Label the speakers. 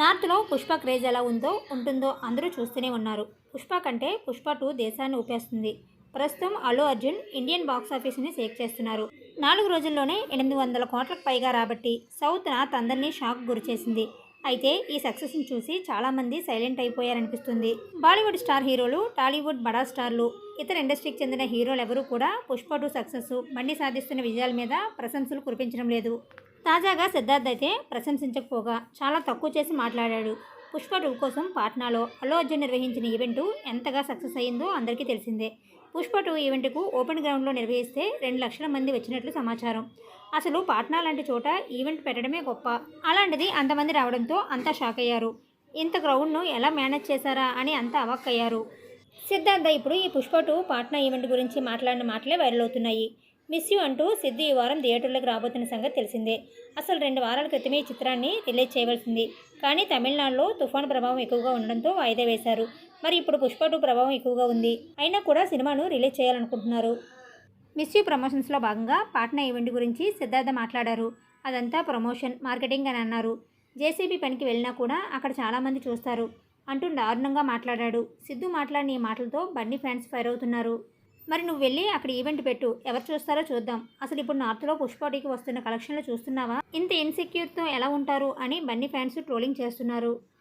Speaker 1: నార్త్లో పుష్ప క్రేజ్ ఎలా ఉందో ఉంటుందో అందరూ చూస్తూనే ఉన్నారు. పుష్ప కంటే పుష్ప టూ దేశాన్ని ఊపేస్తుంది. ప్రస్తుతం అల్లు అర్జున్ ఇండియన్ బాక్స్ ఆఫీస్ని షేక్ చేస్తున్నారు. నాలుగు రోజుల్లోనే ఎనిమిది వందల కోట్లకు పైగా రాబట్టి సౌత్ నార్త్ అందరినీ షాక్ గురిచేసింది అయితే ఈ సక్సెస్ని చూసి చాలామంది సైలెంట్ అయిపోయారనిపిస్తుంది. బాలీవుడ్ స్టార్ హీరోలు టాలీవుడ్ బడా స్టార్లు ఇతర ఇండస్ట్రీకి చెందిన హీరోలు ఎవరూ కూడా పుష్ప టూ సక్సెస్ బండి సాధిస్తున్న విజయాల మీద ప్రశంసలు కురిపించడం లేదు. తాజాగా సిద్ధార్థ్ అయితే ప్రశంసించకపోగా చాలా తక్కువ చేసి మాట్లాడాడు. పుష్ప టూ కోసం పాట్నాలో అల్లు అర్జున్ నిర్వహించిన ఈవెంట్ ఎంతగా సక్సెస్ అయ్యిందో అందరికీ తెలిసిందే. పుష్ప టూ ఈవెంట్కు ఓపెన్ గ్రౌండ్లో నిర్వహిస్తే రెండు లక్షల మంది వచ్చినట్లు సమాచారం. అసలు పాట్నా లాంటి చోట ఈవెంట్ పెట్టడమే గొప్ప. అలాంటిది అంతమంది రావడంతో అంతా షాక్ అయ్యారు. ఇంత గ్రౌండ్ను ఎలా మేనేజ్ చేశారా అని అంతా అవాక్కయ్యారు. సిద్ధార్థ ఇప్పుడు ఈ పుష్ప టూ పాట్నా ఈవెంట్ గురించి మాట్లాడిన మాటలే వైరల్ అవుతున్నాయి. మిస్ యూ అంటూ సిద్ధు ఈ వారం థియేటర్లకు రాబోతున్న సంగతి తెలిసిందే. అసలు రెండు వారాల క్రితమే ఈ చిత్రాన్ని రిలీజ్ చేయవలసింది. కానీ తమిళనాడులో తుఫాను ప్రభావం ఎక్కువగా ఉండడంతో వాయిదా వేశారు. మరి ఇప్పుడు పుష్ప టూ ప్రభావం ఎక్కువగా ఉంది. అయినా కూడా సినిమాను రిలీజ్ చేయాలనుకుంటున్నారు. మిస్ యూ ప్రమోషన్స్లో భాగంగా పాట్నా ఈవెంట్ గురించి సిద్ధార్థ మాట్లాడారు. అదంతా ప్రమోషన్ మార్కెటింగ్ అని అన్నారు. జేసీబీ పనికి వెళ్ళినా కూడా అక్కడ చాలామంది చూస్తారు. అంటూ దారుణంగా మాట్లాడాడు. సిద్ధు మాట్లాడిన ఈ మాటలతో బండి ఫ్యాన్స్ ఫైర్ అవుతున్నారు. మరి నువ్వు వెళ్ళి అక్కడ ఈవెంట్ పెట్టు. ఎవరు చూస్తారో చూద్దాం. అసలు ఇప్పుడు నార్త్లో పుష్పాటికి వస్తున్న కలెక్షన్లు చూస్తున్నావా? ఇంత ఇన్సెక్యూర్తో ఎలా ఉంటారు? అని బన్నీ ఫ్యాన్స్ ట్రోలింగ్ చేస్తున్నారు.